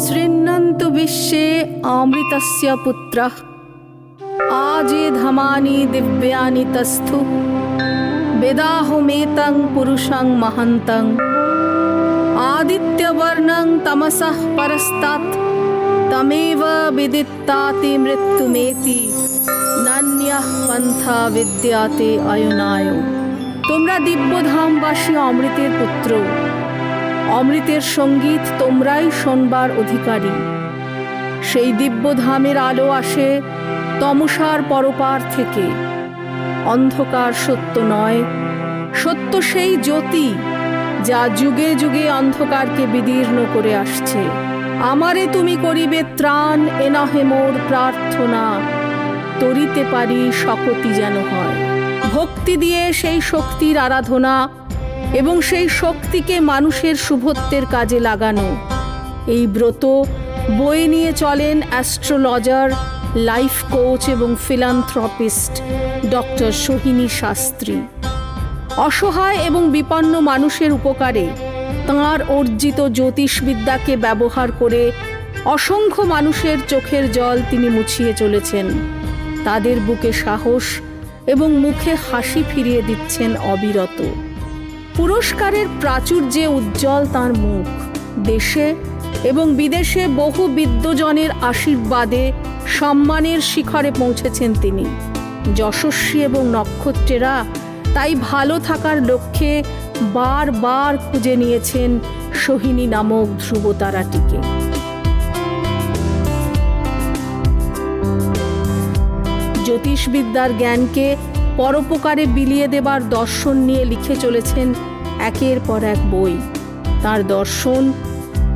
शृण्वन्तु विश्वे अमृतस्य पुत्रः आजेधमानि दिव्यानि तस्थु वेदाहुमेतं पुरुषं महन्तम् आदित्यवर्णं तमसः परस्तात् तमेव विदित्ताति मृत्युमेति নান্যাহ পন্থা বিদ্যাতে অয়নায় তোমরা দিব্যধামবাসী অমৃতের পুত্র অমৃতের সংগীত তোমরাই শোনবার অধিকারী। সেই দিব্যধামের আলো আসে তমসার পরপার থেকে। অন্ধকার সত্য নয়, সত্য সেই জ্যোতি যা যুগে যুগে অন্ধকারকে বিদীর্ণ করে আসছে। আমারে তুমি করিবে ত্রাণ এনহে মোর প্রার্থনা। তরিতে পারি শকতি যেন হয়। ভক্তি দিয়ে সেই শক্তির আরাধনা এবং সেই শক্তিকে মানুষের শুভত্বের কাজে লাগানো। এই ব্রত বয়ে নিয়ে চলেন অ্যাস্ট্রোলজার, লাইফ কোচ এবং ফিলান্থ্রপিস্ট ডক্টর সোহিনী শাস্ত্রী। অসহায় এবং বিপন্ন মানুষের উপকারে তাঁর অর্জিত জ্যোতিষবিদ্যাকে ব্যবহার করে অসংখ্য মানুষের চোখের জল তিনি মুছিয়ে চলেছেন। তাদের বুকে সাহস এবং মুখে হাসি ফিরিয়ে দিচ্ছেন অবিরত। পুরস্কারের প্রাচুর্যে উজ্জ্বল তার মুখ। দেশে এবং বিদেশে বহু বিদ্বজনের আশীর্বাদে সম্মানের শিখরে পৌঁছেছেন তিনি। যশস্বী এবং নক্ষত্রেরা তাই ভালো থাকার লক্ষ্যে বারবার খুঁজে নিয়েছেন সোহিনী নামক ধ্রুবতারাটিকে। জ্যোতিষবিদ্যার জ্ঞানকে পরোপকারে বিলিয়ে দেবার দর্শন নিয়ে লিখে চলেছেন একের পর এক বই। তার দর্শন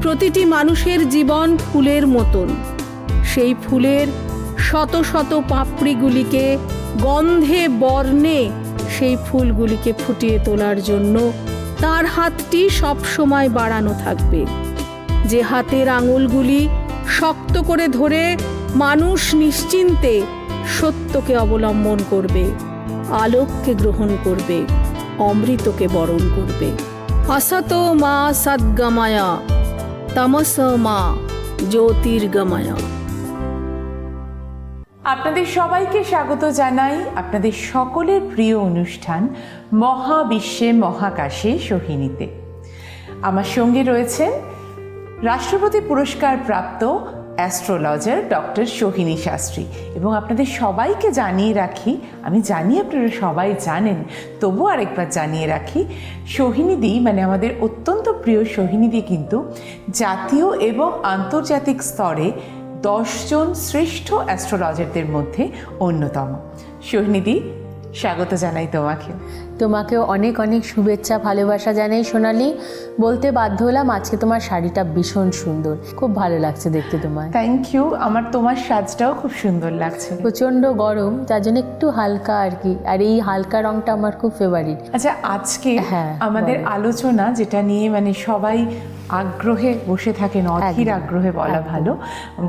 প্রতিটি মানুষের জীবন ফুলের মতন। সেই ফুলের শত শত পাপড়িগুলিকে গন্ধে বর্ণে সেই ফুলগুলিকে ফুটিয়ে তোলার জন্য তার হাতটি সবসময় বাড়ানো থাকবে। যে হাতের আঙুলগুলি শক্ত করে ধরে মানুষ নিশ্চিন্তে সত্যকে অবলম্বন করবে। আলোককে গ্রহণ করবে, অমৃতকে বরণ করবে। অসত মা সদ্গমায়া, তমস মা জ্যোতির্গময়া। আপনাদের সবাইকে স্বাগত জানাই আপনাদের সকলের প্রিয় অনুষ্ঠান মহাবিশ্বে মহাকাশে সোহিনীতে। আমার সঙ্গে রয়েছেন রাষ্ট্রপতি পুরস্কার প্রাপ্ত অ্যাস্ট্রোলজার ডক্টর সোহিনী শাস্ত্রী। এবং আপনাদের সবাইকে জানিয়ে রাখি, আমি জানি আপনারা সবাই জানেন, তবু আরেকবার জানিয়ে রাখি সোহিনীদি মানে আমাদের অত্যন্ত প্রিয় সোহিনীদি কিন্তু জাতীয় এবং আন্তর্জাতিক স্তরে দশজন শ্রেষ্ঠ অ্যাস্ট্রোলজারদের মধ্যে অন্যতম। সোহিনীদি স্বাগত জানাই তোমাকে। তোমাকেও অনেক অনেক শুভেচ্ছা ভালোবাসা জানাই সোনালি। বলতে বাধ্য হলাম আজকে তোমার শাড়িটা ভীষণ সুন্দর। খুব ভালো লাগছে দেখতে তোমার থ্যাংক ইউ আমার তোমার সাজটাও খুব সুন্দর লাগছে। প্রচণ্ড গরম যার জন্য একটু হালকা আর কি। আর এই হালকা রংটা আমার খুব ফেভারিট আচ্ছা আজকে হ্যাঁ, আমাদের আলোচনা যেটা নিয়ে মানে সবাই আগ্রহে বসে থাকেন অধীর আগ্রহে বলা ভালো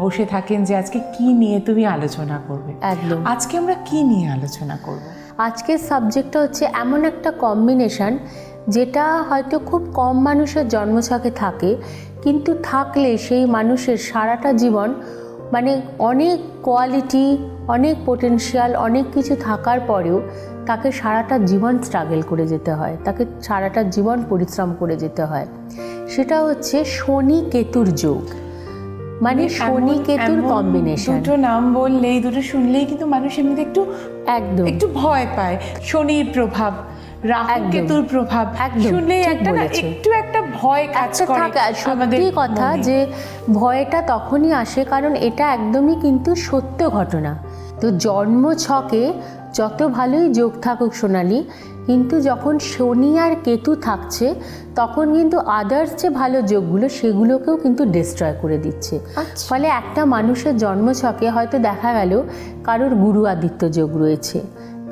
বসে থাকেন যে আজকে কি নিয়ে তুমি আলোচনা করবে। একদম। আজকে আমরা কি নিয়ে আলোচনা করব? আজকের সাবজেক্টটা হচ্ছে এমন একটা কম্বিনেশন যেটা হয়তো খুব কম মানুষের জন্মছকে থাকে, কিন্তু থাকলে সেই মানুষের সারাটা জীবন মানে অনেক কোয়ালিটি অনেক পোটেনশিয়াল অনেক কিছু থাকার পরেও তাকে সারাটা জীবন স্ট্রাগল করে যেতে হয়, তাকে সারাটা জীবন পরিশ্রম করে যেতে হয়। সেটা হচ্ছে শনি কেতুর যোগ। মানে শনি কেতুর কম্বিনেশন দুটো নাম বললেই দুটো শুনলেই কিন্তু মানুষ এমনিতে একটু একদম। একটু ভয় পায়। শনির প্রভাব। কেতুর প্রভাব। শুনলেই একটা একটু একটা ভয় কাজ করে সত্যি কথা যে ভয়টা তখনই আসে কারণ এটা একদমই কিন্তু সত্য ঘটনা। তো জন্ম ছকে যত ভালোই যোগ থাকুক সোনালি কিন্তু যখন শনি আর কেতু থাকছে তখন কিন্তু আদার্স যে ভালো যোগগুলো সেগুলোকেও কিন্তু ডিস্ট্রয় করে দিচ্ছে। ফলে একটা মানুষের জন্মছকে হয়তো দেখা গেল কারোর গুরু আদিত্য যোগ রয়েছে।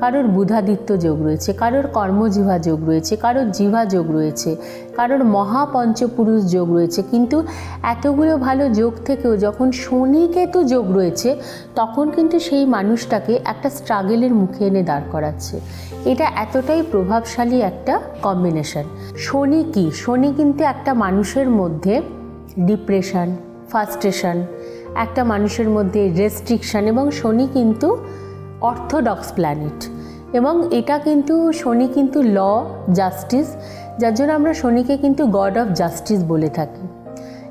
কারোর বুধাদিত্য যোগ রয়েছে, কারোর কর্মজিভা যোগ রয়েছে, কারোর জিভা যোগ রয়েছে, কারোর মহাপঞ্চপুরুষ যোগ রয়েছে। কিন্তু এতগুলো ভালো যোগ থেকেও যখন শনি কেতু যোগ রয়েছে, তখন কিন্তু সেই মানুষটাকে একটা স্ট্রাগেলের মুখে এনে দাঁড় করাচ্ছে। এটা এতটাই প্রভাবশালী একটা কম্বিনেশন শনি কি? শনি কিন্তু একটা মানুষের মধ্যে ডিপ্রেশন ফাস্ট্রেশন একটা মানুষের মধ্যে রেস্ট্রিকশন এবং শনি কিন্তু অর্থোডক্স প্ল্যানেট। এবং এটা কিন্তু শনি কিন্তু ল, জাস্টিস, যার জন্য আমরা শনিকে কিন্তু গড অফ জাস্টিস বলে থাকি।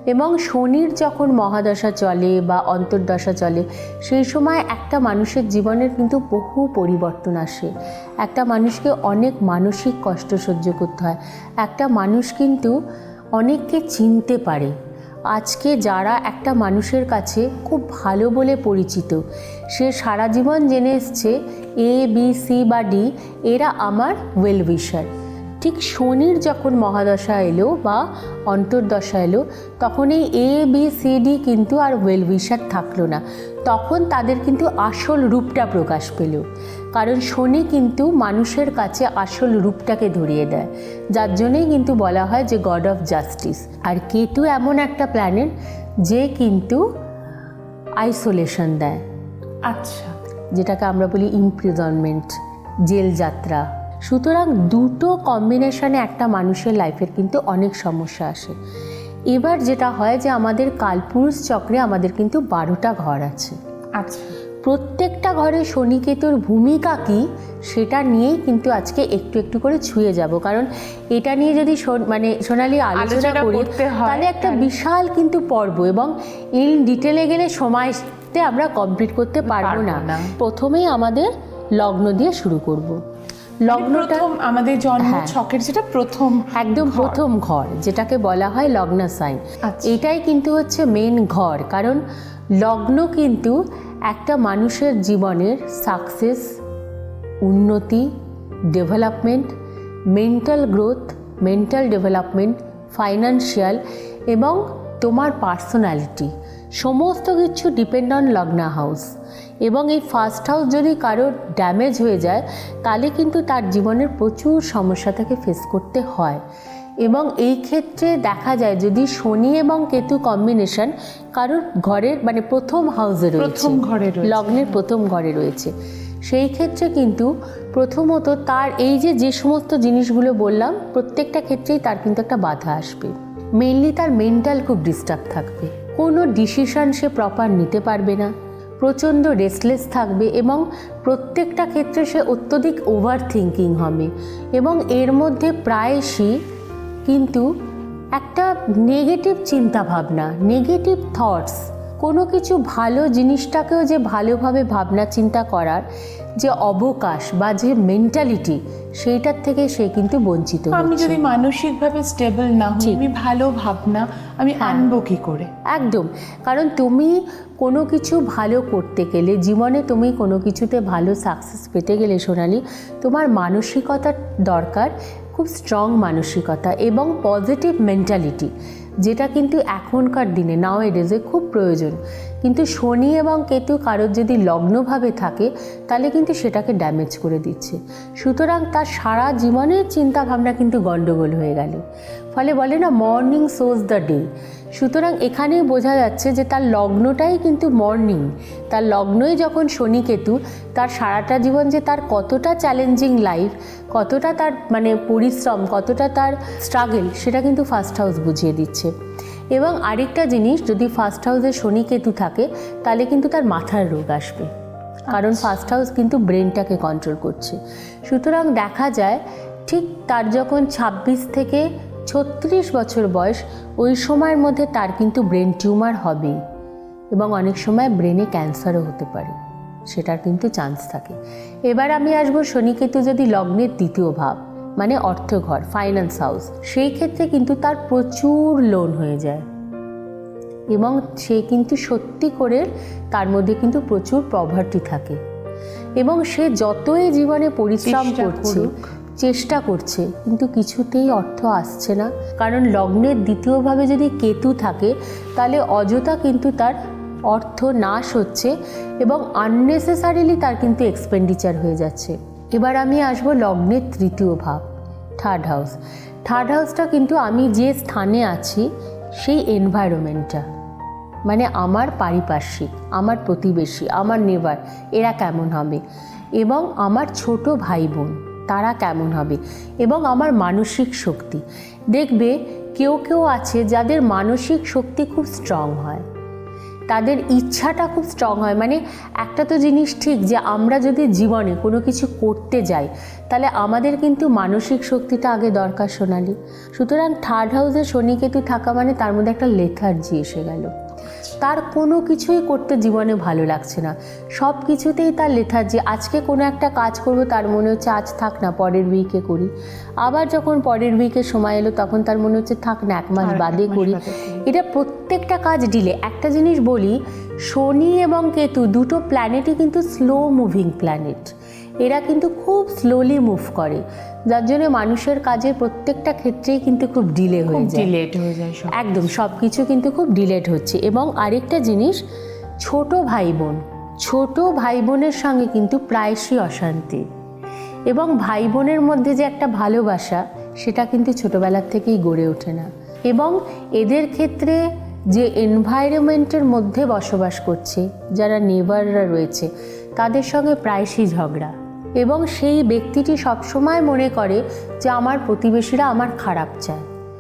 এবং শনির যখন মহাদশা চলে বা অন্তর্দশা চলে, সেই সময় একটা মানুষের জীবনের কিন্তু বহু পরিবর্তন আসে। একটা মানুষকে অনেক মানসিক কষ্ট সহ্য করতে হয়। একটা মানুষ কিন্তু অনেককে চিনতে পারে। আজকে যারা একটা মানুষের কাছে খুব ভালো বলে পরিচিত, সে সারা জীবন জেনে এসছে এ বি সি বা ডি এরা আমার ওয়েল উইশার ঠিক শনির যখন মহাদশা এলো বা অন্তর্দশা এলো তখন এই এ বি সি ডি কিন্তু আর ওয়েল উইশার থাকল না। তখন তাদের কিন্তু আসল রূপটা প্রকাশ পেল। কারণ শনি কিন্তু মানুষের কাছে আসল রূপটাকে ধরিয়ে দেয়। যার জন্যেই কিন্তু বলা হয় যে গড অফ জাস্টিস আর কেতু এমন একটা প্ল্যানেট যে কিন্তু আইসোলেশন দেয়। আচ্ছা। যেটাকে আমরা বলি ইমপ্রিজনমেন্ট জেল যাত্রা। সুতরাং দুটো কম্বিনেশনে একটা মানুষের লাইফের কিন্তু অনেক সমস্যা আসে। এবার যেটা হয় যে আমাদের কালপুরুষ চক্রে আমাদের কিন্তু বারোটা ঘর আছে। আচ্ছা। প্রত্যেকটা ঘরে শনিকেতুর ভূমিকা কি সেটা নিয়েই কিন্তু আজকে একটু একটু করে ছুঁয়ে যাব। কারণ এটা নিয়ে যদি মানে সোনালি আলোচনা করি করতে হয়, তাহলে একটা বিশাল কিন্তু পর্ব এবং ইন ডিটেলে গেলে সময়তে আমরা কমপ্লিট করতে পারব না। প্রথমেই আমাদের লগ্ন দিয়ে শুরু করব। লগ্নটা আমাদের জন্ম হ্যাঁ। ছকের যেটা প্রথম একদম প্রথম ঘর যেটাকে বলা হয় লগ্ন সাইন আচ্ছা। এটাই কিন্তু হচ্ছে মেন ঘর কারণ লগ্ন কিন্তু একটা মানুষের জীবনের সাকসেস উন্নতি development mental growth mental development financial এবং তোমার পার্সোনালিটি সমস্ত কিছু ডিপেন্ড অন লগ্না হাউস এবং এই ফার্স্ট হাউস যদি কারোর ড্যামেজ হয়ে যায় তাহলে কিন্তু তার জীবনের প্রচুর সমস্যা থেকে ফেস করতে হয়। এবং এই ক্ষেত্রে দেখা যায় যদি শনি এবং কেতু কম্বিনেশন কারোর ঘরের মানে প্রথম হাউসে রয়েছে প্রথম ঘরে লগ্নের প্রথম ঘরে রয়েছে সেই ক্ষেত্রে কিন্তু প্রথমত তার এই যে যে সমস্ত জিনিসগুলো বললাম প্রত্যেকটা ক্ষেত্রেই তার কিন্তু একটা বাধা আসবে। মেনলি তার মেন্টাল খুব ডিস্টার্ব থাকবে। কোনো ডিসিশন সে প্রপার নিতে পারবে না। প্রচণ্ড রেস্টলেস থাকবে এবং প্রত্যেকটা ক্ষেত্রে সে অত্যধিক ওভার থিঙ্কিং হবে। এবং এর মধ্যে প্রায়শই কিন্তু একটা নেগেটিভ চিন্তাভাবনা নেগেটিভ থটস কোনো কিছু ভালো জিনিসটাকেও যে ভালোভাবে ভাবনা চিন্তা করার যে অবকাশ বা যে মেন্টালিটি সেইটার থেকে সে কিন্তু বঞ্চিত আমি যদি মানসিকভাবে স্টেবল না হই আমি ভালো ভাবনা আমি হ্যাঁ। আনব কি করে? একদম। কারণ তুমি কোনো কিছু ভালো করতে গেলে জীবনে তুমি কোনো কিছুতে ভালো সাকসেস পেতে গেলে সোনালি তোমার মানসিকতার দরকার খুব স্ট্রং মানসিকতা এবং পজিটিভ মেন্টালিটি যেটা কিন্তু এখনকার দিনে নাও এডেজে খুব প্রয়োজন। কিন্তু শনি এবং কেতু কারোর যদি লগ্নভাবে থাকে, তাহলে কিন্তু সেটাকে ড্যামেজ করে দিচ্ছে। সুতরাং তার সারা জীবনের চিন্তা ভাবনা কিন্তু গণ্ডগোল হয়ে গেল। ফলে বলে না মর্নিং সোজ দ্য ডে সুতরাং এখানেই বোঝা যাচ্ছে যে তার লগ্নটাই কিন্তু মর্নিং তার লগ্নই যখন শনি কেতু, তার সারাটা জীবন যে তার কতটা চ্যালেঞ্জিং লাইফ কতটা তার মানে পরিশ্রম, কতটা তার স্ট্রাগল সেটা কিন্তু ফার্স্ট হাউস বুঝিয়ে দিচ্ছে। এবং আরেকটা জিনিস যদি ফার্স্ট হাউসে শনি কেতু থাকে তাহলে কিন্তু তার মাথার রোগ আসবে। কারণ ফার্স্ট হাউস কিন্তু ব্রেনটাকে কন্ট্রোল করছে। সুতরাং দেখা যায় ঠিক তার যখন ২৬ থেকে ছত্রিশ বছর বয়স ওই সময়ের মধ্যে তার কিন্তু ব্রেন টিউমার হবে এবং অনেক সময় ব্রেনে ক্যান্সারও হতে পারে। সেটার কিন্তু চান্স থাকে। এবার আমি আসব শনিকেতু যদি লগ্নের দ্বিতীয় ভাব। মানে অর্থঘর ফাইন্যান্স হাউস সেই ক্ষেত্রে কিন্তু তার প্রচুর লোন হয়ে যায়। এবং সে কিন্তু সত্যি করে তার মধ্যে কিন্তু প্রচুর প্রভার্টি থাকে। এবং সে যতই জীবনে পরিশ্রম করছে চেষ্টা করছে কিন্তু কিছুতেই অর্থ আসছে না। কারণ লগ্নের দ্বিতীয়ভাবে যদি কেতু থাকে তাহলে অযথা কিন্তু তার অর্থ নাশ হচ্ছে এবং আননেসেসারিলি তার কিন্তু এক্সপেন্ডিচার হয়ে যাচ্ছে। এবার আমি আসব লগ্নের তৃতীয় ভাব থার্ড হাউস থার্ড হাউসটা কিন্তু আমি যে স্থানে আছি, সেই এনভায়রনমেন্টটা মানে আমার পারিপার্শ্বিক, আমার প্রতিবেশী, আমার নেবার এরা কেমন হবে? এবং আমার ছোট ভাই বোন তারা কেমন হবে? এবং আমার মানসিক শক্তি। দেখবে কেউ কেউ আছে যাদের মানসিক শক্তি খুব স্ট্রং হয়। তাদের ইচ্ছাটা খুব স্ট্রং হয়। মানে একটা তো জিনিস ঠিক যে আমরা যদি জীবনে কোনো কিছু করতে যাই, তাহলে আমাদের কিন্তু মানসিক শক্তিটা আগে দরকার সোনালি। সুতরাং থার্ড হাউসে শনিকেতু থাকা মানে তার মধ্যে একটা লেথার্জি এসে গেল। তার কোনো কিছুই করতে জীবনে ভালো লাগছে না। সব কিছুতেই তার লেথার্জি আজকে কোনো একটা কাজ করব তার মনে হচ্ছে আজ থাক না পরের উইকে করি। আবার যখন পরের উইকে সময় এলো তখন তার মনে হচ্ছে থাক না এক মাস বাদে করি। এটা প্রত্যেকটা কাজ ডিলে একটা জিনিস বলি শনি এবং কেতু দুটো প্ল্যানেটই কিন্তু স্লো মুভিং প্ল্যানেট এরা কিন্তু খুব স্লোলি মুভ করে। যার জন্য মানুষের কাজের প্রত্যেকটা ক্ষেত্রেই কিন্তু খুব ডিলে হয়ে যায়। ডিলেট হয়ে যায় একদম সব কিছু কিন্তু খুব ডিলেট হচ্ছে। এবং আরেকটা জিনিস ছোট ভাই বোন ছোট ভাই বোনের সঙ্গে কিন্তু প্রায়শই অশান্তি। এবং ভাই বোনের মধ্যে যে একটা ভালোবাসা সেটা কিন্তু ছোটবেলার থেকেই গড়ে ওঠে না। এবং এদের ক্ষেত্রে যে এনভায়রনমেন্টের মধ্যে বসবাস করছে যারা নেবাররা রয়েছে তাদের সঙ্গে প্রায়শই ঝগড়া। এবং সেই ব্যক্তিটি সবসময় মনে করে যে আমার প্রতিবেশীরা আমার খারাপ চায়।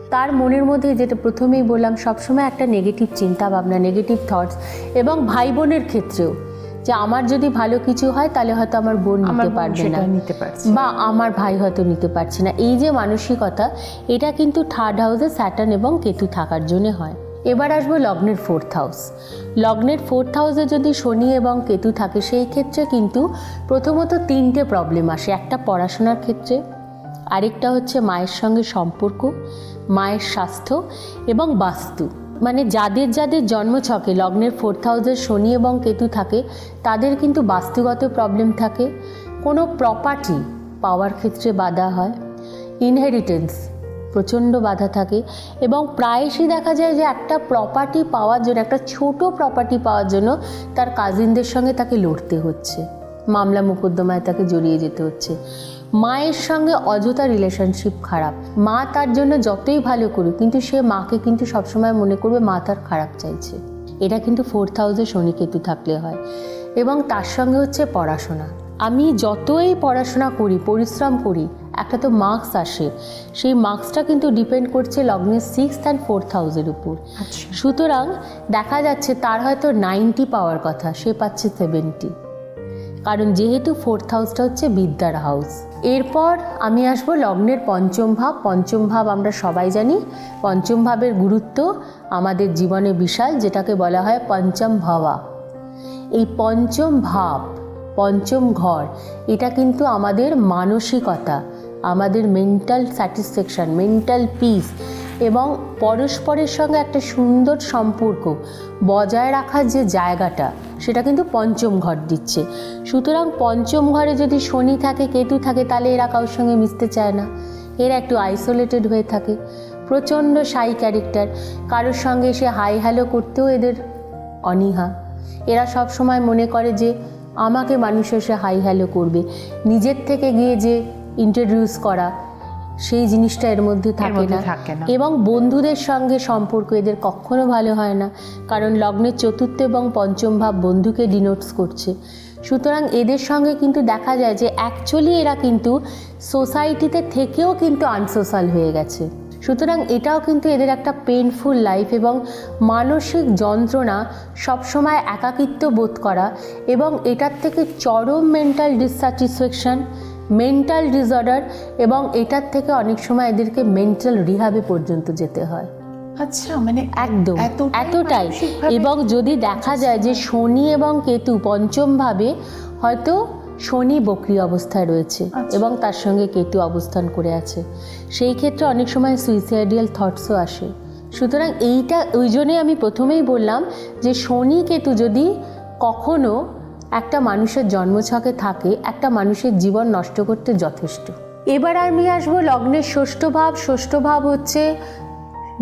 তার মনের মধ্যে যেটা প্রথমেই বললাম সবসময় একটা নেগেটিভ চিন্তা ভাবনা নেগেটিভ থটস এবং ভাই বোনের ক্ষেত্রেও যে আমার যদি ভালো কিছু হয় তাহলে হয়তো আমার বোন নিতে পারবে না। নিতে পারছে। বা আমার ভাই হয়তো নিতে পারছে না। এই যে মানসিকতা এটা কিন্তু থার্ড হাউসে স্যাটার্ন এবং কেতু থাকার জন্য হয়। এবার আসব লগ্নের ফোর্থ হাউস লগ্নের ফোর্থ হাউসে যদি শনি এবং কেতু থাকে, সেই ক্ষেত্রে কিন্তু প্রথমত তিনটে প্রবলেম আসে। একটা পড়াশোনার ক্ষেত্রে, আরেকটা হচ্ছে মায়ের সঙ্গে সম্পর্ক, মায়ের স্বাস্থ্য এবং বাস্তু। মানে যাদের যাদের জন্মছকে লগ্নের ফোর্থ হাউসের শনি এবং কেতু থাকে, তাদের কিন্তু বাস্তুগত প্রবলেম থাকে। কোনো প্রপার্টি পাওয়ার ক্ষেত্রে বাধা হয়। ইনহেরিটেন্স প্রচণ্ড বাধা থাকে এবং প্রায়শই দেখা যায় যে একটা প্রপার্টি পাওয়ার জন্য, একটা ছোট প্রপার্টি পাওয়ার জন্য তার কাজিনদের সঙ্গে তাকে লড়তে হচ্ছে। মামলা মোকদ্দমায় তাকে জড়িয়ে যেতে হচ্ছে। মায়ের সঙ্গে অযথা রিলেশনশিপ খারাপ। মা তার জন্য যতই ভালো করুক, কিন্তু সে মাকে কিন্তু সবসময় মনে করবে মা তার খারাপ চাইছে। এটা কিন্তু ফোর্থ হাউসে শনিকেতু থাকলে হয়। এবং তার সঙ্গে হচ্ছে পড়াশোনা। আমি যতই পড়াশোনা করি, পরিশ্রম করি একটা তো মার্কস আসে। সেই মার্কসটা কিন্তু ডিপেন্ড করছে লগ্নের সিক্স অ্যান্ড ফোর্থ হাউসের উপর। আচ্ছা। সুতরাং দেখা যাচ্ছে তার হয়তো নাইনটি পাওয়ার কথা সে পাচ্ছে সেভেন্টি কারণ যেহেতু ফোর্থ হাউসটা হচ্ছে বিদ্যার হাউস এরপর আমি আসব লগ্নের পঞ্চম ভাব। পঞ্চম ভাব আমরা সবাই জানি। পঞ্চম ভাবের গুরুত্ব আমাদের জীবনে বিশাল যেটাকে বলা হয় পঞ্চম ভাবা। এই পঞ্চম ভাব পঞ্চম ঘর এটা কিন্তু আমাদের মানসিকতা। আমাদের মেন্টাল স্যাটিসফ্যাকশান মেন্টাল পিস এবং পরস্পরের সঙ্গে একটা সুন্দর সম্পর্ক বজায় রাখার যে জায়গাটা, সেটা কিন্তু পঞ্চম ঘর দিচ্ছে। সুতরাং পঞ্চম ঘরে যদি শনি থাকে, কেতু থাকে, তাহলে এরা কারোর সঙ্গে মিশতে চায় না। এরা একটু আইসোলেটেড হয়ে থাকে। প্রচণ্ড সাই ক্যারেক্টার কারোর সঙ্গে এসে হাই হ্যালো করতেও এদের অনীহা। এরা সব সময় মনে করে যে, আমাকে মানুষ এসে হাই হ্যালো করবে। নিজের থেকে গিয়ে যে ইন্ট্রোডিউস করা সেই জিনিসটা এর মধ্যে থাকে না। এবং বন্ধুদের সঙ্গে সম্পর্ক এদের কখনো ভালো হয় না। কারণ লগ্নের চতুর্থ এবং পঞ্চম ভাব বন্ধুকে ডিনোটস করছে। সুতরাং এদের সঙ্গে কিন্তু দেখা যায় যে অ্যাকচুয়ালি এরা কিন্তু সোসাইটিতে থেকেও কিন্তু আনসোশাল হয়ে গেছে। সুতরাং এটাও কিন্তু এদের একটা পেনফুল লাইফ এবং মানসিক যন্ত্রণা সবসময় একাকিত্ব বোধ করা এবং এটার থেকে চরম মেন্টাল ডিসস্যাটিসফ্যাকশন মেন্টাল ডিসঅর্ডার এবং এটার থেকে অনেক সময় এদেরকে মেন্টাল রিহাবে পর্যন্ত যেতে হয়। আচ্ছা মানে একদম। এতটাই এবং যদি দেখা যায় যে শনি এবং কেতু পঞ্চমভাবে হয়তো শনি বক্রি অবস্থায় রয়েছে আচ্ছা। এবং তার সঙ্গে কেতু অবস্থান করে আছে। সেই ক্ষেত্রে অনেক সময় সুইসাইডিয়াল থটসও আসে। সুতরাং এইটা ওই জন্যে আমি প্রথমেই বললাম যে শনি কেতু যদি কখনো একটা মানুষের জন্মছকে থাকে একটা মানুষের জীবন নষ্ট করতে যথেষ্ট। এবার আমি আসব লগ্নের ষষ্ঠ ভাব। ষষ্ঠ ভাব হচ্ছে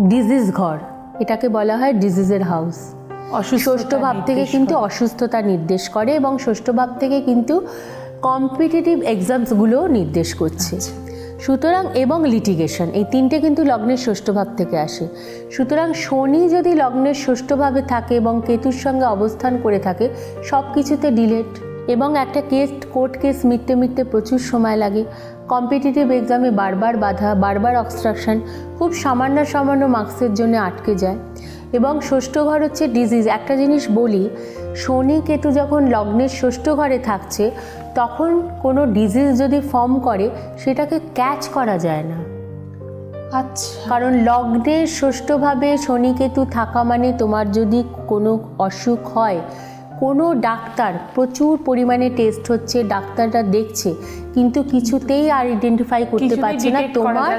ডিজিজ ঘর। এটাকে বলা হয় ডিজিজের হাউস ষষ্ঠ ভাব থেকে কিন্তু অসুস্থতা নির্দেশ করে এবং ষষ্ঠ ভাব থেকে কিন্তু কম্পিটিটিভ এক্সামসগুলোও নির্দেশ করছে। সুতরাং এবং লিটিগেশন এই তিনটে কিন্তু লগ্নের ষষ্ঠ ভাব থেকে আসে। সুতরাং শনি যদি লগ্নের ষষ্ঠ ভাবে থাকে এবং কেতুর সঙ্গে অবস্থান করে থাকে সব কিছুতে ডিলেট এবং একটা কেস কোর্ট কেস মিটতে মিটতে প্রচুর সময় লাগে। কম্পিটিটিভ এক্সামে বারবার বাধা বারবার অবস্ট্রাকশন খুব সামান্য সামান্য মার্কসের জন্য আটকে যায়। এবং ষষ্ঠ ঘর হচ্ছে ডিজিজ একটা জিনিস বলি শনি কেতু যখন লগ্নের ষষ্ঠ ঘরে থাকছে তখন কোনো ডিজিজ যদি ফর্ম করে সেটাকে ক্যাচ করা যায় না। আচ্ছা। কারণ লগ্নে ষষ্ঠভাবে শনি কেতু থাকা মানে তোমার যদি কোনো অসুখ হয় কোনো ডাক্তার প্রচুর পরিমাণে টেস্ট হচ্ছে ডাক্তাররা দেখছে কিন্তু কিছুতেই আর আইডেন্টিফাই করতে পারছে না তোমার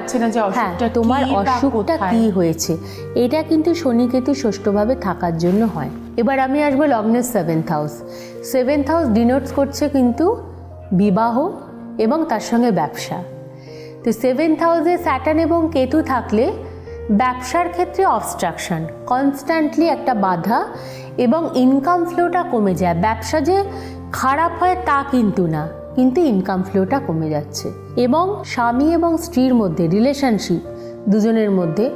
হ্যাঁ তোমার অসুখটা। কি হয়েছে। এটা কিন্তু শনি কেতু ষষ্ঠভাবে থাকার জন্য হয়। এবার আমি আসব লগ্নের seventh house seventh house denotes করছে কিন্তু বিবাহ এবং তার সঙ্গে ব্যবসা। তো সেভেন্থ হাউসে স্যাটার্ন এবং কেতু থাকলে ব্যবসার ক্ষেত্রে অবস্ট্রাকশন কনস্ট্যান্টলি একটা বাধা এবং ইনকাম ফ্লোটা কমে যায়। ব্যবসা যে খারাপ হয় তা কিন্তু না, কিন্তু ইনকাম ফ্লোটা কমে যাচ্ছে। এবং স্বামী এবং স্ত্রীর মধ্যে রিলেশনশিপ দুজনের মধ্যে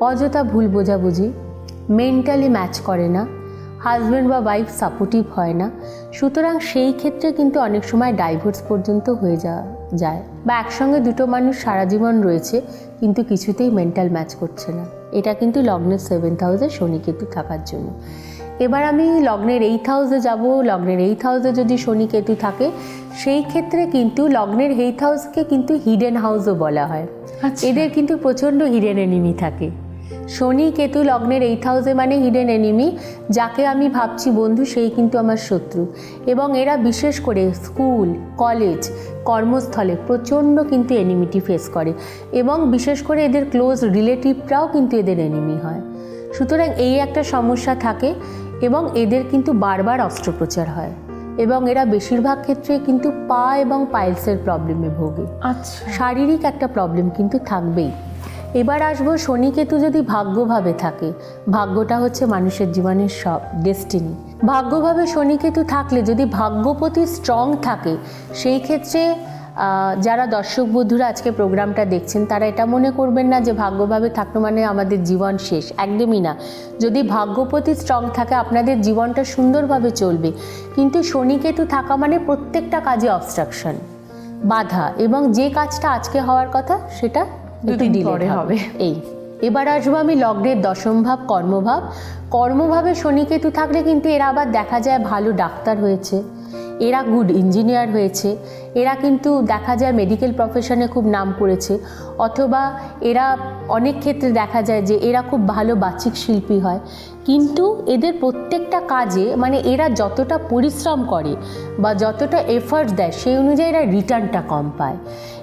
অযথা ভুল বোঝাবুঝি মেন্টালি ম্যাচ করে না হাজব্যান্ড বা ওয়াইফ সাপোর্টিভ হয় না। সুতরাং সেই ক্ষেত্রে কিন্তু অনেক সময় ডাইভোর্স পর্যন্ত হয়ে যা- যায়। বা একসঙ্গে দুটো মানুষ সারা জীবন রয়েছে কিন্তু কিছুতেই মেন্টাল ম্যাচ করছে না। এটা কিন্তু লগ্নের সেভেন্থ হাউসে শনি কেতু থাকার জন্য। এবার আমি লগ্নের এইথ হাউসে যাব লগ্নের এইথ হাউসে যদি শনি কেতু থাকে সেই ক্ষেত্রে কিন্তু লগ্নের এইথ হাউসকে কিন্তু হিডেন হাউসও বলা হয়। আচ্ছা। এদের কিন্তু প্রচণ্ড হিডেন এনিমি থাকে। শনি কেতু লগ্নের এইট হাউসে মানে হিডেন এনিমি যাকে আমি ভাবছি বন্ধু সেই কিন্তু আমার শত্রু। এবং এরা বিশেষ করে স্কুল কলেজ কর্মস্থলে প্রচণ্ড কিন্তু এনিমিটি ফেস করে। এবং বিশেষ করে এদের ক্লোজ রিলেটিভরাও কিন্তু এদের এনিমি হয়। সুতরাং এই একটা সমস্যা থাকে এবং এদের কিন্তু বারবার অস্ত্রোপচার হয়। এবং এরা বেশিরভাগ ক্ষেত্রে কিন্তু পা এবং পাইলসের প্রবলেমে ভোগে। আচ্ছা। শারীরিক একটা প্রবলেম কিন্তু থাকবেই। এবার আসব শনি কেতু যদি ভাগ্যভাবে থাকে। ভাগ্যটা হচ্ছে মানুষের জীবনের সব ডেস্টিনি ভাগ্যভাবে শনি কেতু থাকলে যদি ভাগ্যপতি স্ট্রং থাকে, সেই ক্ষেত্রে যারা দর্শক বন্ধুরা আজকে প্রোগ্রামটা দেখছেন, তারা এটা মনে করবেন না যে ভাগ্যভাবে থাকল মানে আমাদের জীবন শেষ। একদমই না। যদি ভাগ্যপতি স্ট্রং থাকে, আপনাদের জীবনটা সুন্দরভাবে চলবে। কিন্তু শনিকেতু থাকা মানে প্রত্যেকটা কাজে অবস্ট্রাকশন বাধা এবং যে কাজটা আজকে হওয়ার কথা, সেটা একটু পরে হবে। এই। এবার আসব আমি লগ্নের দশম ভাব কর্মভাব। কর্মভাবে শনিকেতু থাকলে কিন্তু এরা আবার দেখা যায় ভালো ডাক্তার হয়েছে। এরা গুড ইঞ্জিনিয়ার হয়েছে। এরা কিন্তু দেখা যায় মেডিকেল প্রফেশনে খুব নাম করেছে। অথবা এরা অনেক ক্ষেত্রে দেখা যায় যে এরা খুব ভালো বাচিক শিল্পী হয়। কিন্তু এদের প্রত্যেকটা কাজে মানে এরা যতটা পরিশ্রম করে বা যতটা এফার্ট দেয়, সেই অনুযায়ী এরা রিটার্নটা কম পায়।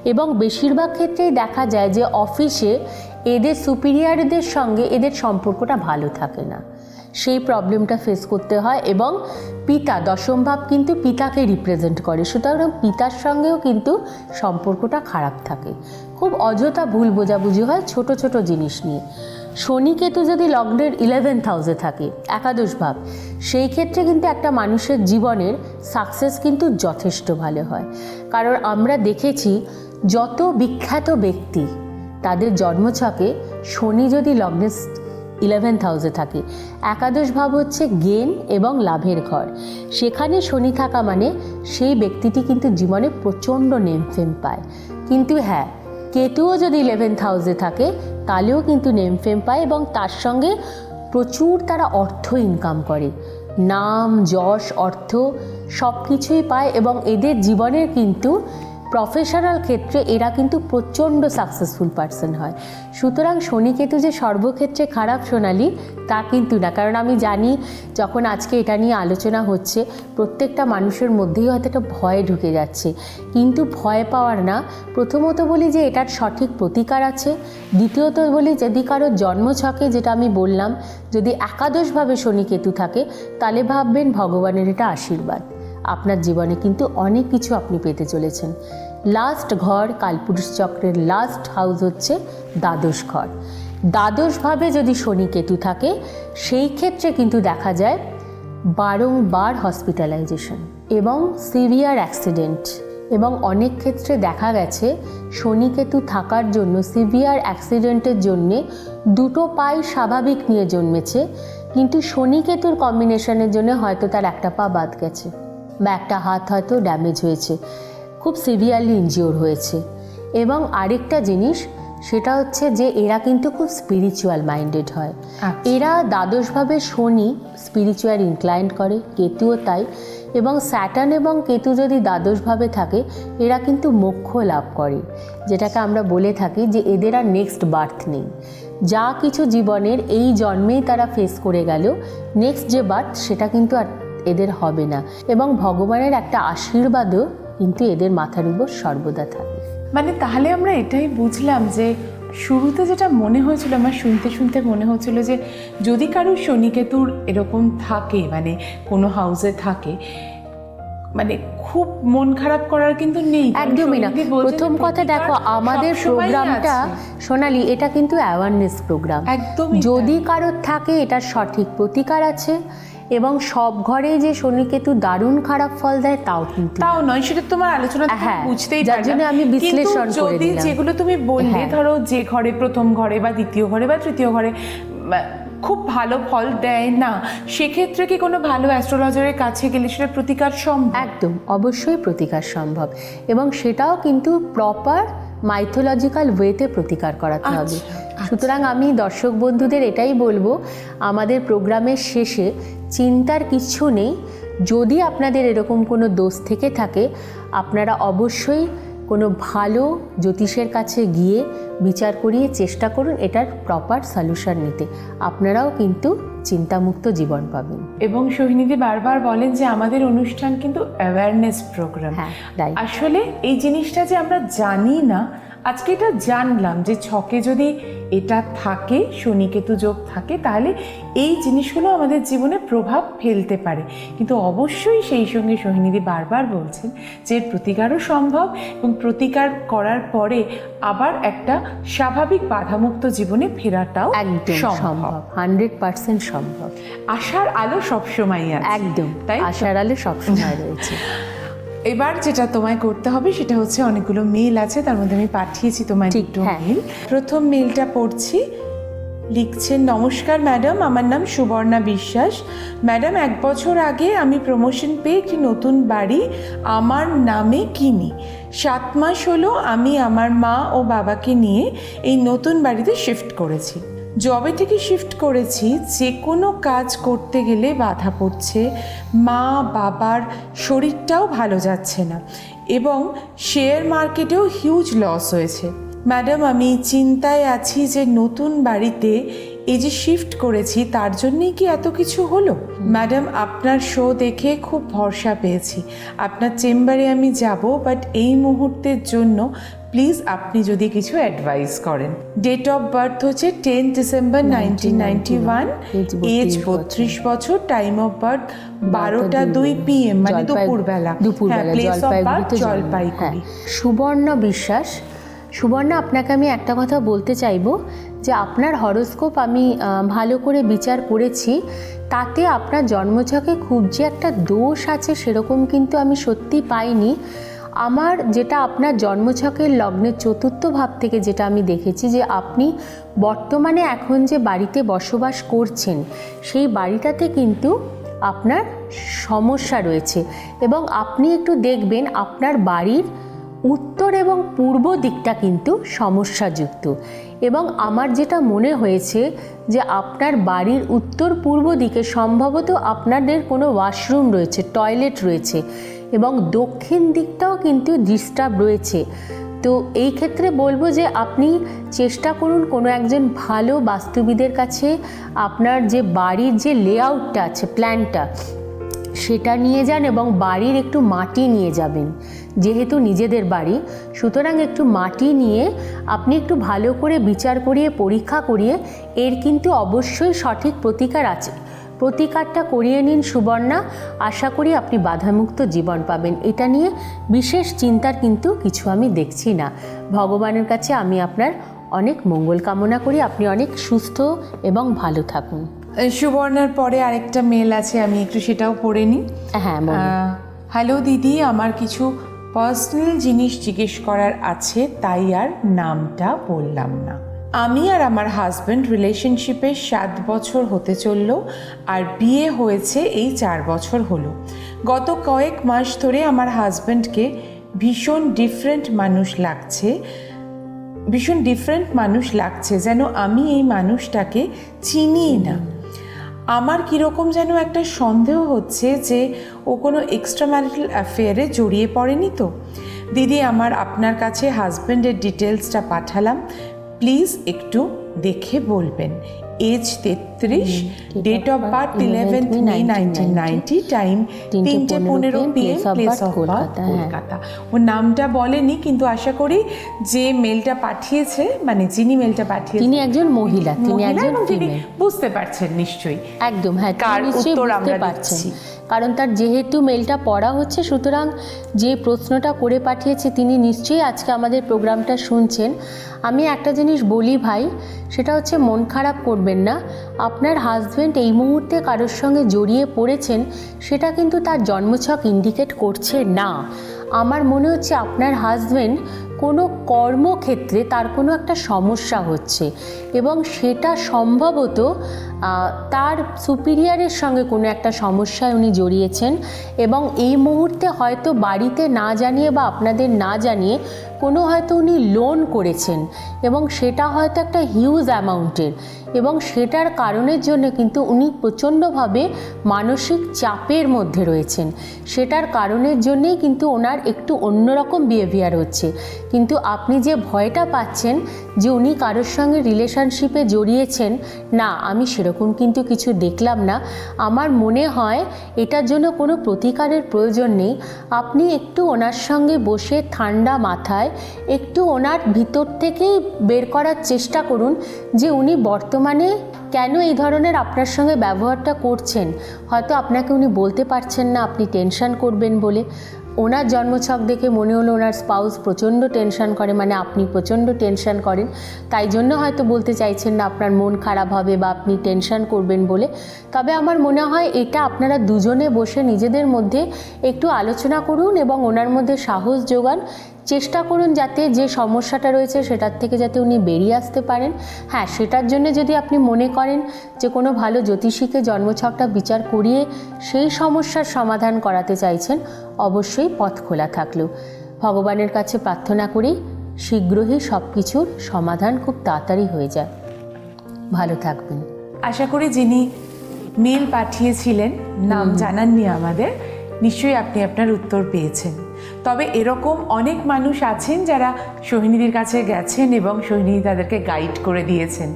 এবং বেশিরভাগ ক্ষেত্রেই দেখা যায় যে অফিসে এদের সুপিরিয়ারদের সঙ্গে এদের সম্পর্কটা ভালো থাকে না। সেই প্রবলেমটা ফেস করতে হয় এবং পিতা, দশম ভাব কিন্তু পিতাকে রিপ্রেজেন্ট করে। সুতরাং পিতার সঙ্গেও কিন্তু সম্পর্কটা খারাপ থাকে। খুব অযথা ভুল বোঝাবুঝি হয় ছোট ছোট জিনিস নিয়ে। শনি কেতু যদি লগ্নের ইলেভেন্থ হাউসে থাকে, একাদশ ভাব, সেই ক্ষেত্রে কিন্তু একটা মানুষের জীবনের সাকসেস কিন্তু যথেষ্ট ভালো হয়। কারণ আমরা দেখেছি, যত বিখ্যাত ব্যক্তি, তাদের জন্মছকে শনি যদি লগ্নের ইলেভেন্থ হাউসে থাকে। একাদশ ভাব হচ্ছে গেন এবং লাভের ঘর। সেখানে শনি থাকা মানে সেই ব্যক্তিটি কিন্তু জীবনে প্রচণ্ড নেম ফেম পায়। কিন্তু হ্যাঁ কেতুও যদি ইলেভেন্থ হাউসে থাকে, তাহলেও কিন্তু নেম ফেম পায় এবং তার সঙ্গে প্রচুর তারা অর্থ ইনকাম করে। নাম, যশ, অর্থ সব কিছুই পায় এবং এদের জীবনের কিন্তু প্রফেশনাল ক্ষেত্রে এরা কিন্তু প্রচণ্ড সাকসেসফুল পার্সন হয়। সুতরাং শনিকেতু যে সর্বক্ষেত্রে খারাপ সোনালি, তা কিন্তু না। কারণ আমি জানি যখন আজকে এটা নিয়ে আলোচনা হচ্ছে, প্রত্যেকটা মানুষের মধ্যেই হয়তো একটা ভয় ঢুকে যাচ্ছে। কিন্তু ভয় পাওয়ার না। প্রথমত বলি যে এটার সঠিক প্রতিকার আছে। দ্বিতীয়ত বলি যদি কারোর জন্মছকে যেটা আমি বললাম, যদি একাদশভাবে শনিকেতু থাকে, তাহলে ভাববেন ভগবানের এটা আশীর্বাদ। আপনার জীবনে কিন্তু অনেক কিছু আপনি পেতে চলেছেন। লাস্ট ঘর কালপুরুষ চক্রের লাস্ট হাউস হচ্ছে দ্বাদশ ঘর। দ্বাদশভাবে যদি শনি কেতু থাকে, সেই ক্ষেত্রে কিন্তু দেখা যায় বারংবার হসপিটালাইজেশন এবং সিভিয়ার অ্যাক্সিডেন্ট এবং অনেক ক্ষেত্রে দেখা গেছে শনিকেতু থাকার জন্য সিভিয়ার অ্যাক্সিডেন্টের জন্যে দুটো পাই স্বাভাবিক নিয়ে জন্মেছে। কিন্তু শনিকেতুর কম্বিনেশনের জন্য হয়তো তার একটা পা বাদ গেছে। বা একটা হাত হয়তো ড্যামেজ হয়েছে। খুব সিভিয়ারলি ইনজিওর হয়েছে। এবং আরেকটা জিনিস সেটা হচ্ছে যে এরা কিন্তু খুব স্পিরিচুয়াল মাইন্ডেড হয়। আচ্ছা। এরা দ্বাদশভাবে শনি স্পিরিচুয়াল ইনক্লাইন্ড করে কেতুও তাই। এবং স্যাটার্ন এবং কেতু যদি দ্বাদশভাবে থাকে এরা কিন্তু মোক্ষ লাভ করে। যেটাকে আমরা বলে থাকি যে এদের আর নেক্সট বার্থ নেই। যা কিছু জীবনের এই জন্মেই তারা ফেস করে গেল নেক্সট যে বার্থ সেটা কিন্তু আর এদের হবে না। এবং ভগবানের একটা আশীর্বাদও কিন্তু এদের মাথার উপর সর্বদা থাকে। মানে তাহলে আমরা এটাই বুঝলাম যে শুরুতে যেটা মনে হয়েছিল আমার শুনতে শুনতে মনে হচ্ছিল যে যদি কারও শনিকেতুর এরকম থাকে মানে কোনো হাউসে থাকে মানে খুব মন খারাপ করার কিন্তু নেই। একদমই না। প্রথম কথা দেখো আমাদের প্রোগ্রামটা সোনালি এটা কিন্তু অ্যাওয়ারনেস প্রোগ্রাম একদম যদি কারোর থাকে এটা সঠিক প্রতিকার আছে। এবং সব ঘরে যে শনিকেতু দারুণ খারাপ ফল দেয় তাও কিন্তু তাও নয় সেটা তোমার আলোচনা হ্যাঁ, বুঝতেই যার। জন্য আমি বিশ্লেষণ যদি যেগুলো তুমি বললে হ্যাঁ। ধরো যে ঘরে প্রথম ঘরে বা দ্বিতীয় ঘরে বা তৃতীয় ঘরে খুব ভালো ফল দেয় না সেক্ষেত্রে কি কোনো ভালো অ্যাস্ট্রোলজারের কাছে গেলে সেটা প্রতিকার সম্ভব? একদম অবশ্যই প্রতিকার সম্ভব। এবং সেটাও কিন্তু প্রপার মাইথোলজিক্যাল ওয়েতে প্রতিকার করাতে হবে। আচ্ছা, সুতরাং আমি দর্শক বন্ধুদের এটাই বলব আমাদের প্রোগ্রামের শেষে চিন্তার কিছু নেই। যদি আপনাদের এরকম কোনো দোষ থেকে থাকে, আপনারা অবশ্যই কোনো ভালো জ্যোতিষের কাছে গিয়ে বিচার করিয়ে চেষ্টা করুন এটার প্রপার সলিউশন নিতে। আপনারাও কিন্তু চিন্তামুক্ত জীবন পাবেন। এবং সোহিনীদি বারবার বলেন যে আমাদের অনুষ্ঠান কিন্তু অ্যাওয়ারনেস প্রোগ্রাম। আসলে এই জিনিসটা যে আমরা জানি না আজকে এটা জানলাম যে ছকে যদি এটা থাকে শনিকেতু যোগ থাকে তাহলে এই জিনিসগুলো আমাদের জীবনে প্রভাব ফেলতে পারে। কিন্তু অবশ্যই সেই সঙ্গে সোহিনীদি বারবার বলছেন যে প্রতিকারও সম্ভব এবং প্রতিকার করার পরে আবার একটা স্বাভাবিক বাধামুক্ত জীবনে ফেরাটাও একদম সম্ভব। হান্ড্রেড পার্সেন্ট সম্ভব। আশার আলো সবসময়ই আছে একদম তাই আশার আলো সবসময় রয়েছে। এবার যেটা তোমায় করতে হবে সেটা হচ্ছে অনেকগুলো মেল আছে তার মধ্যে আমি পাঠিয়েছি তোমায় দুটো হ্যাঁ। মেল প্রথম মেলটা পড়ছি লিখছেন নমস্কার ম্যাডাম আমার নাম সুবর্ণা বিশ্বাস। ম্যাডাম এক বছর আগে আমি প্রমোশন পেয়ে একটি নতুন বাড়ি আমার নামে কিনি। সাত মাস হলো আমি আমার মা ও বাবাকে নিয়ে এই নতুন বাড়িতে শিফট করেছি। জবে থেকে শিফট করেছি যে কোনো কাজ করতে গেলে বাধা পড়ছে, মা, বাবার শরীরটাও ভালো যাচ্ছে না এবং শেয়ার মার্কেটেও হিউজ লস হয়েছে। ম্যাডাম আমি চিন্তায় আছি যে নতুন বাড়িতে এই যে শিফট করেছি তার জন্যই কি এত কিছু হলো? ম্যাডাম আপনার শো দেখে খুব ভরসা পেয়েছি। আপনার চেম্বারে আমি যাব বাট এই মুহূর্তের জন্য প্লিজ আপনি যদি কিছু অ্যাডভাইস করেন। ডেট অফ বার্থ হচ্ছে ten December nineteen ninety one age বত্রিশ বছর। টাইম অফ বার্থ বারোটা দুই পিএম মানে দুপুরবেলা। দুপুরবেলা বার্থ জলপাইগুড়িতে জন্ম। হ্যাঁ জলপাইগুড়ি সুবর্ণ বিশ্বাস। সুবর্ণ আপনাকে আমি একটা কথা বলতে চাইব যে আপনার হরোস্কোপ আমি ভালো করে বিচার করেছি, তাতে আপনার জন্মছকে খুব যে একটা দোষ আছে সেরকম কিন্তু আমি সত্যি পাইনি। আমার যেটা আপনার জন্মছকের লগ্নের চতুর্থ ভাব থেকে যেটা আমি দেখেছি যে আপনি বর্তমানে এখন যে বাড়িতে বসবাস করছেন, সেই বাড়িটাতে কিন্তু আপনার সমস্যা রয়েছে। এবং আপনি একটু দেখবেন, আপনার বাড়ির উত্তর এবং পূর্ব দিকটা কিন্তু সমস্যাযুক্ত। এবং আমার যেটা মনে হয়েছে যে আপনার বাড়ির উত্তর পূর্ব দিকে সম্ভবত আপনাদের কোনো ওয়াশরুম রয়েছে, টয়লেট রয়েছে এবং দক্ষিণ দিকটাও কিন্তু ডিস্টার্ব রয়েছে। তো এই ক্ষেত্রে বলব যে আপনি চেষ্টা করুন কোনো একজন ভালো বাস্তুবিদের কাছে আপনার যে বাড়ির যে লেআউটটা আছে প্ল্যানটা সেটা নিয়ে যান এবং বাড়ির একটু মাটি নিয়ে যাবেন। যেহেতু নিজেদের বাড়ি, সুতরাং একটু মাটি নিয়ে আপনি একটু ভালো করে বিচার করিয়ে, পরীক্ষা করিয়ে, এর কিন্তু অবশ্যই সঠিক প্রতিকার আছে। প্রতিকারটা করিয়ে নিন সুবর্ণা। আশা করি আপনি বাধামুক্ত জীবন পাবেন। এটা নিয়ে বিশেষ চিন্তার কিন্তু কিছু আমি দেখছি না। ভগবানের কাছে আমি আপনার অনেক মঙ্গল কামনা করি। আপনি অনেক সুস্থ এবং ভালো থাকুন। সুবর্ণার পরে আরেকটা মেল আছে আমি একটু সেটাও পড়ে নিই। হ্যাঁ হ্যালো দিদি আমার কিছু পার্সোনাল জিনিস জিজ্ঞেস করার আছে তাই আর নামটা বললাম না। আমি আর আমার হাজব্যান্ড রিলেশনশিপে সাত বছর হতে চলল আর বিয়ে হয়েছে এই চার বছর হলো। গত কয়েক মাস ধরে আমার হাজব্যান্ডকে ভীষণ ডিফারেন্ট মানুষ লাগছে ভীষণ ডিফারেন্ট মানুষ লাগছে যেন আমি এই মানুষটাকে চিনি না। আমার কীরকম যেন একটা সন্দেহ হচ্ছে যে ও কোনো এক্সট্রা ম্যারিটাল অ্যাফেয়ারে জড়িয়ে পড়েনি তো। দিদি, আমার আপনার কাছে হাজব্যান্ডের ডিটেলসটা পাঠালাম। প্লিজ একটু দেখে বলবেন। এজ তেত্রিশ date of birth eleventh May nineteen ninety time তিনটে পনেরো PM place of birth Kolkata ও নামটা বলেনি কিন্তু আশা করি যে মেলটা পাঠিয়েছে মানে যিনি মেলটা পাঠিয়েছে তিনি একজন মহিলা তিনি একজন বুঝতে পারছেন নিশ্চয়ই একদম হ্যাঁ কার উত্তর আমরা দিচ্ছি। কারণ তার যেহেতু মেলটা পড়া হচ্ছে, সুতরাং যে প্রশ্নটা করে পাঠিয়েছে তিনি নিশ্চয়ই আজকে আমাদের প্রোগ্রামটা শুনছেন। আমি একটা জিনিস বলি ভাই, সেটা হচ্ছে মন খারাপ করবেন না। আপনার হাজব্যান্ড এই মুহূর্তে কারোর সঙ্গে জড়িয়ে পড়েছেন, সেটা কিন্তু তার জন্মছক ইন্ডিকেট করছে না। আমার মনে হচ্ছে আপনার হাজব্যান্ড কোনো কর্মক্ষেত্রে তার কোনো একটা সমস্যা হচ্ছে এবং সেটা সম্ভবত তার সুপিরিয়ারের সঙ্গে কোনো একটা সমস্যায় উনি জড়িয়েছেন এবং এই মুহূর্তে হয়তো বাড়িতে না জানিয়ে বা আপনাদের না জানিয়ে কোনো হয়তো উনি লোন করেছেন এবং সেটা হয়তো একটা হিউজ অ্যামাউন্টের এবং সেটার কারণের জন্য কিন্তু উনি প্রচণ্ডভাবে মানসিক চাপের মধ্যে রয়েছেন। সেটার কারণের জন্যেই কিন্তু ওনার একটু অন্যরকম বিহেভিয়ার হচ্ছে। কিন্তু আপনি যে ভয়টা পাচ্ছেন যে উনি কারোর সঙ্গে রিলেশনশিপে জড়িয়েছেন, না, আমি সেরকম কিন্তু কিছু দেখলাম না। আমার মনে হয় এটার জন্য কোনো প্রতিকারের প্রয়োজন নেই। আপনি একটু ওনার সঙ্গে বসে ঠান্ডা মাথায় একটু ওনার ভিতর থেকেই বের করার চেষ্টা করুন যে উনি বর্তমানে কেন এই ধরনের আপনার সঙ্গে ব্যবহারটা করছেন। হয়তো আপনাকে উনি বলতে পারছেন না, আপনি টেনশন করবেন বলে। ওনার জন্মছক দেখে মনে হলো ওনার স্পাউস প্রচণ্ড টেনশন করে মানে আপনি প্রচণ্ড টেনশন করেন। তাই জন্য হয়তো বলতে চাইছেন না আপনার মন খারাপ হবে বা আপনি টেনশন করবেন বলে। তবে আমার মনে হয় এটা আপনারা দুজনে বসে নিজেদের মধ্যে একটু আলোচনা করুন এবং ওনার মধ্যে সাহস যোগান। চেষ্টা করুন যাতে যে সমস্যাটা রয়েছে সেটার থেকে যাতে উনি বেরিয়ে আসতে পারেন। হ্যাঁ সেটার জন্য যদি আপনি মনে করেন যে কোনো ভালো জ্যোতিষীকে জন্মছকটা বিচার করিয়ে সেই সমস্যার সমাধান করাতে চাইছেন অবশ্যই পথ খোলা থাকলেও ভগবানের কাছে প্রার্থনা করি শীঘ্রই সব কিছুর সমাধান খুব তাড়াতাড়ি হয়ে যায়। ভালো থাকবেন। আশা করি যিনি মেল পাঠিয়েছিলেন নাম জানাননি আমাদের নিশ্চয়ই আপনি আপনার উত্তর পেয়েছেন। তবে এরকম অনেক মানুষ আছেন যারা সোহিনীদির কাছে গেছেন এবং সোহিনী তাদেরকে গাইড করে দিয়েছেন।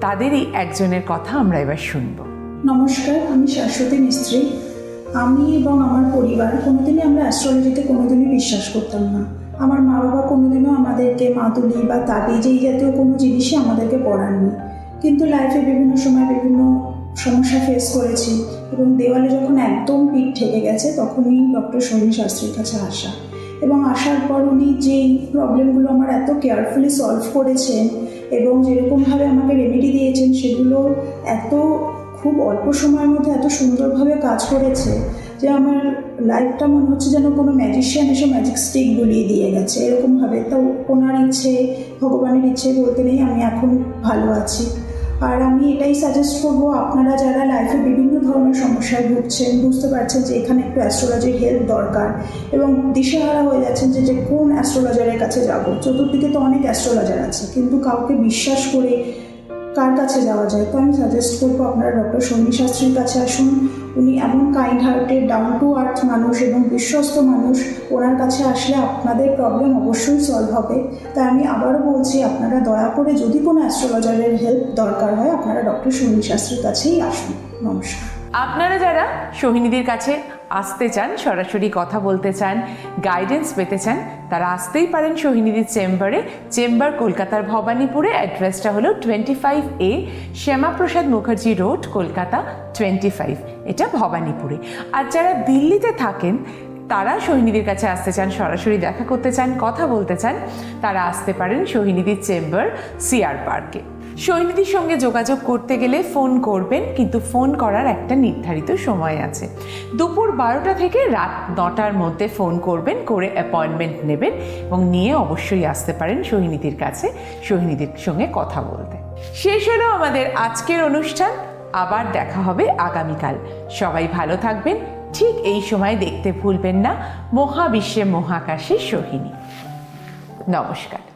তাদেরই একজনের কথা আমরা এবার শুনব। নমস্কার, আমি শাশ্বতী মিস্ত্রি। আমি এবং আমার পরিবার কোনোদিনই আমরা অ্যাস্ট্রোলজিতে কোনোদিনই বিশ্বাস করতাম না। আমার মা বাবা কোনোদিনও আমাদেরকে মাদুলি বা তাবিজ এই জাতীয় কোনো জিনিসই আমাদেরকে পড়াননি। কিন্তু লাইফে বিভিন্ন সময় বিভিন্ন সমস্যা ফেস করেছি এবং দেওয়ালে যখন একদম পিঠ ঠেকে গেছে, তখনই ডক্টর সৌমি শাস্ত্রীর কাছে আসা। এবং আসার পর উনি যেই প্রবলেমগুলো আমার এত কেয়ারফুলি সলভ করেছেন এবং যেরকমভাবে আমাকে রেমেডি দিয়েছেন, সেগুলো এত খুব অল্প সময়ের মধ্যে এত সুন্দরভাবে কাজ করেছে যে আমার লাইফটা মনে হচ্ছে যেন কোনো ম্যাজিশিয়ান এসে ম্যাজিক স্টিক গুলিয়ে দিয়ে গেছে। এরকমভাবে তো ওনার ইচ্ছে, ভগবানের ইচ্ছে বলতে নেই, আমি এখন ভালো আছি। আর আমি এটাই সাজেস্ট করব, আপনারা যারা লাইফে বিভিন্ন ধরনের সমস্যায় ভুগছেন, বুঝতে পারছেন যে এখানে একটু অ্যাস্ট্রোলজির হেল্প দরকার এবং দিশেহারা হয়ে যাচ্ছেন যে যে কোন অ্যাস্ট্রোলজারের কাছে যাব। চতুর্দিকে তো অনেক অ্যাস্ট্রোলজার আছে, কিন্তু কাউকে বিশ্বাস করে কার কাছে যাওয়া যায়, তো আমি সাজেস্ট করব আপনারা ডক্টর সৌমি শাস্ত্রীর কাছে আসুন। উনি এমন kind hearted down to earth মানুষ এবং বিশ্বস্ত মানুষ, ওনার কাছে আসলে আপনাদের প্রবলেম অবশ্যই সলভ হবে। তাই আমি আবারও বলছি, আপনারা দয়া করে যদি কোনো অ্যাস্ট্রোলজারের হেল্প দরকার হয়, আপনারা ডক্টর সুনীল শাস্ত্রীর কাছেই আসুন। নমস্কার। আপনারা যারা সোহিনীদের কাছে আসতে চান, সরাসরি কথা বলতে চান গাইডেন্স পেতে চান, তারা আসতেই পারেন সোহিনীদির চেম্বারে। চেম্বার কলকাতার ভবানীপুরে অ্যাড্রেসটা হলো twenty five A Shyamaprasad Mukherjee road, Kolkata twenty five এটা ভবানীপুরে। আর যারা দিল্লিতে থাকেন, তারা সোহিনীদির কাছে আসতে চান, সরাসরি দেখা করতে চান, কথা বলতে চান, তারা আসতে পারেন সোহিনীদির চেম্বার সিআর পার্কে সৈনিধির সঙ্গে যোগাযোগ করতে গেলে ফোন করবেন, কিন্তু ফোন করার একটা নির্ধারিত সময় আছে। দুপুর বারোটা থেকে রাত নটার মধ্যে ফোন করবেন, করে অ্যাপয়েন্টমেন্ট নেবেন এবং নিয়ে অবশ্যই আসতে পারেন সোহিনীদির কাছে সোহিনীদির সঙ্গে কথা বলতে। শেষ হলো আমাদের আজকের অনুষ্ঠান। আবার দেখা হবে আগামীকাল। সবাই ভালো থাকবেন। ঠিক এই সময় দেখতে ভুলবেন না। মহাবিশ্বে মহাকাশে সোহিনী। নমস্কার।